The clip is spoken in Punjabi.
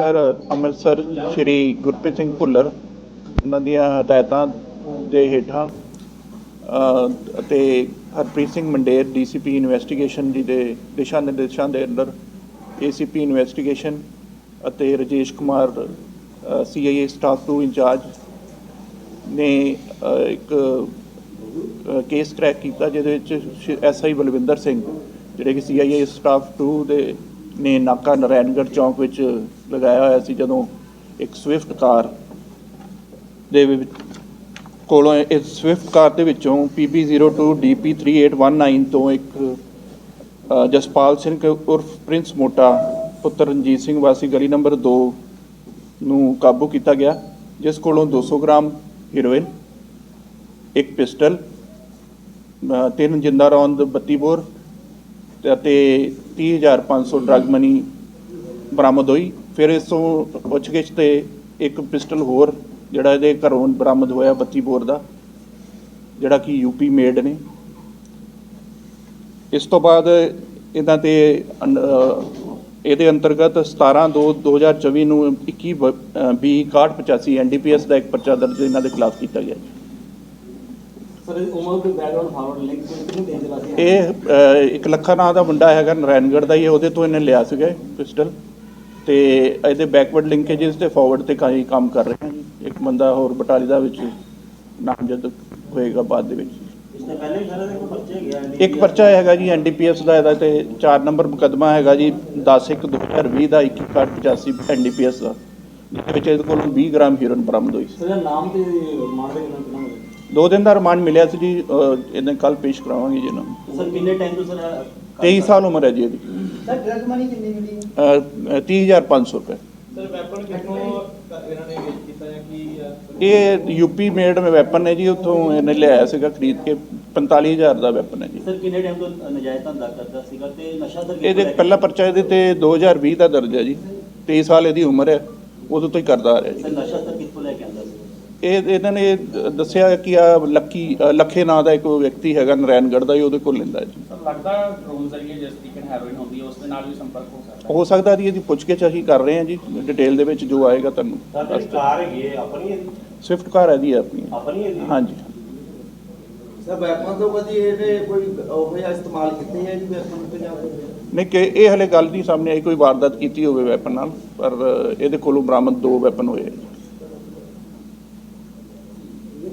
ਸਰ, ਅੰਮ੍ਰਿਤਸਰ ਸ਼੍ਰੀ ਗੁਰਪ੍ਰੀਤ ਸਿੰਘ ਭੁੱਲਰ, ਉਹਨਾਂ ਦੀਆਂ ਹਦਾਇਤਾਂ ਦੇ ਹੇਠਾਂ ਅਤੇ ਹਰਪ੍ਰੀਤ ਸਿੰਘ ਮੰਡੇਰ, ਡੀਸੀਪੀ ਇਨਵੈਸਟੀਗੇਸ਼ਨ ਜੀ ਦੇ ਦਿਸ਼ਾ ਨਿਰਦੇਸ਼ਾਂ ਦੇ ਅੰਦਰ ਏਸੀਪੀ ਇਨਵੈਸਟੀਗੇਸ਼ਨ ਅਤੇ Rajesh Kumar CIA staff two in charge ਨੇ ਇੱਕ ਕੇਸ ਕ੍ਰੈਕ ਕੀਤਾ, ਜਿਹਦੇ ਵਿੱਚ ਐਸਆਈ ਬਲਵਿੰਦਰ ਸਿੰਘ, ਜਿਹੜੇ ਕਿ ਸੀਆਈਏ ਸਟਾਫ 2 ਦੇ ਨੇ ਨਾਕਾ ਨਰੈਣਗੜ੍ਹ ਚੌਂਕ ਵਿੱਚ ਲਗਾਇਆ ਹੋਇਆ ਸੀ ਜਦੋਂ ਇੱਕ ਸਵਿਫਟ ਕਾਰ ਦੇ ਵਿੱਚ ਕੋਲੋਂ ਇਸ ਸਵਿਫਟ ਕਾਰ ਦੇ ਵਿੱਚੋਂ PB02 DP3819 ਤੋਂ ਇੱਕ ਜਸਪਾਲ ਸਿੰਘ ਉਰਫ ਪ੍ਰਿੰਸ ਮੋਟਾ ਪੁੱਤਰ ਰਣਜੀਤ ਸਿੰਘ ਵਾਸੀ ਗਲੀ ਨੰਬਰ 2 ਨੂੰ ਕਾਬੂ ਕੀਤਾ ਗਿਆ, ਜਿਸ ਕੋਲੋਂ 200 ਗ੍ਰਾਮ ਹੀਰੋਇਨ, ਇੱਕ ਪਿਸਟਲ ਤਿੰਨ ਜਿੰਦਾ ਰੌਂਦ 32 ਬੋਰ ਅਤੇ 30500 ਡਰਗ ਮਨੀ ਬਰਾਮਦ ਹੋਈ। ਫਿਰ ਇਸ ਤੋਂ ਪੁੱਛਗਿੱਛ ਤੇ ਇੱਕ ਪਿਸਟਲ ਹੋਰ ਜਿਹੜਾ ਇਹਦੇ ਘਰੋਂ ਬਰਾਮਦ ਹੋਇਆ 32 ਬੋਰ ਦਾ ਜਿਹੜਾ ਕਿ ਯੂਪੀ ਮੇਡ ਨੇ। ਇਸ ਤੋਂ ਬਾਅਦ ਇਹਨਾਂ ਤੇ ਅਨ- ਅ, ਇਹਦੇ ਅੰਤਰਗਤ 17 2 2024 ਨੂੰ 21 ਬ- ਅ, 20 6185 ਐਨਡੀਪੀਐਸ ਦਾ ਇੱਕ ਪਰਚਾ ਦਰਜ ਇਹਨਾਂ ਦੇ ਖਿਲਾਫ ਕੀਤਾ ਗਿਆ ਜੀ ਸਰ ਉਮਰ ਦੇ ਬੈਕਗ੍ਰਾਉਂਡ ਫਾਰਵਰਡ ਲਿੰਕ ਕਿੰਨੇ ਦੇਰ ਚਲਾ ਸੀ ਇਹ ਇੱਕ ਲੱਖਾ ਨਾਂ ਦਾ ਮੁੰਡਾ ਹੈਗਾ ਨਾਰਾਇਣਗੜ੍ਹ ਦਾ ਹੀ ਉਹਦੇ ਤੋਂ ਇਹਨੇ ਲਿਆ ਸੀਗਾ ਪਿਸਟਲ। ਤੇ ਇਹਦੇ ਬੈਕਵਰਡ ਲਿੰਕੇजेस ਤੇ ਫਾਰਵਰਡ ਤੇ ਕਾਈ ਕੰਮ ਕਰ ਰਹੇ ਹਾਂ ਜੀ ਇੱਕ ਬੰਦਾ ਹੋਰ ਬਟਾਲੀ ਦਾ ਵਿੱਚ ਨਾਮਜ਼ਦ ਹੋਏਗਾ ਬਾਅਦ ਦੇ ਵਿੱਚ। ਇੱਕ ਪਰਚਾ ਹੈਗਾ ਜੀ ਐਨਡੀਪੀਐਸ ਦਾ ਇਹਦਾ ਤੇ 4 ਨੰਬਰ ਮੁਕੱਦਮਾ ਹੈਗਾ ਜੀ 10 1 2020 ਦਾ 2185 ਐਨਡੀਪੀਐਸ ਦਾ ਜਿਹਦੇ ਵਿੱਚ ਇਹਦੇ ਕੋਲ 20 ਗ੍ਰਾਮ ਹੀਰੋਇਨ ਬਰਾਮਦ ਹੋਈ ਸੀ। ਨਾਮ ਤੇ ਮਾਰਦੇ ਕਿੰਨਾ ਦੋ ਦਿਨ ਦਾ ਰਿਮਾਂਡ ਮਿਲਿਆ ਸੀ ਜੀ ਇਹਨੇ ਕੱਲ ਪੇਸ਼ ਕਰਾਵਾਂਗੇ ਜੀ ਇਹਨਾਂ ਨੂੰ। ਸਰ ਕਿੰਨੇ ਟਾਈਮ ਤੋਂ ਸਰ 23 ਸਾਲ ਉਮਰ ਹੈ ਜੀ ਇਹਦੀ। ਸਰ ਡਰਗ ਮਨੀ ਕਿੰਨੀ ਮਿਲੀ? ਅ, ਅ, 30500 ਰੁਪਏ। ਸਰ ਵੈਪਨ ਕਿੱਥੋਂ ਇਹਨਾਂ ਨੇ ਵੇਚ ਕੀਤਾ ਹੈ ਕਿ ਇਹ ਯੂਪੀ ਮੇਡ ਮੇ ਵੈਪਨ ਹੈ ਜੀ ਉੱਥੋਂ ਇਹਨੇ ਲਿਆਇਆ ਸੀਗਾ ਖਰੀਦ ਕੇ 45000 ਦਾ ਵੈਪਨ ਹੈ ਜੀ। ਸਰ ਕਿੰਨੇ ਟਾਈਮ ਤੋਂ ਨਜਾਇਜ਼ ਧੰਦਾ ਕਰਦਾ ਸੀਗਾ ਤੇ ਨਸ਼ਾ ਸਰ ਇਹਦੇ ਪਹਿਲਾ ਪਰਚਾ ਇਹਦੇ ਤੇ 2020 ਦਾ ਦਰਜ ਹੈ ਜੀ 23 ਸਾਲ ਇਹਦੀ ਉਮਰ ਹੈ ਉਦੋਂ ਤੋਂ ਹੀ ਕਰਦਾ ਆ ਰਿਹਾ ਜੀ। ਸਰ ਨਸ਼ਾ ਸਰ ਕਿੱਥੋਂ ਇਹ ਇਹਨਾਂ ਨੇ ਦੱਸਿਆ ਕਿ ਆ ਲੱਕੀ ਲੱਖੇ ਨਾਂ ਦਾ ਇੱਕ ਵਿਅਕਤੀ ਹੈਗਾ ਨਾਰਾਇਣਗੜ੍ਹ ਦਾ ਹੀ ਉਹਦੇ ਕੋਲ ਲੈਂਦਾ ਜੀ। ਸਰ ਲੱਗਦਾ ਡਰੋਨ ਜ਼ਰੀਏ ਜਿਸ ਤਰੀਕੇ ਨਾਲ ਹੈਰੋਇਨ ਹੁੰਦੀ ਹੈ ਉਸ ਦੇ ਨਾਲ ਵੀ ਸੰਪਰਕ ਹੋ ਸਕਦਾ ਹੈ? ਸਕਦਾ ਜੀ ਇਹਦੀ ਪੁੱਛਗਿੱਛ ਅਸੀਂ ਕਰ ਰਹੇ ਹਾਂ ਜੀ ਡਿਟੇਲ ਦੇ ਵਿੱਚ ਜੋ ਆਏਗਾ ਤੁਹਾਨੂੰ। ਕਾਰ ਹੈਗੀ ਹੈ ਆਪਣੀ ਸਵਿਫਟ ਕਾਰ ਹੈ ਜੀ ਆਪਣੀ ਆਪਣੀ ਹੈ ਹਾਂਜੀ। ਸਰ ਵੈਪਨ ਤੋਂ ਕਦੀ ਇਹਨੇ ਕੋਈ ਉਹ ਜਿਹਾ ਇਸਤੇਮਾਲ ਕੀਤੇ ਹੈ ਜੀ ਵੈਪਨ ਤੇ ਜਾਂ ਨਹੀਂ ਕਿ ਇਹ ਹਲੇ ਗੱਲ ਨਹੀਂ ਸਾਹਮਣੇ ਆਈ ਕੋਈ ਵਾਰਦਾਤ ਕੀਤੀ ਹੋਵੇ ਵੈਪਨ ਨਾਲ ਪਰ ਇਹਦੇ ਕੋਲੋਂ ਬਰਾਮਦ ਦੋ ਵੈਪਨ ਹੋਏ ਜੀ।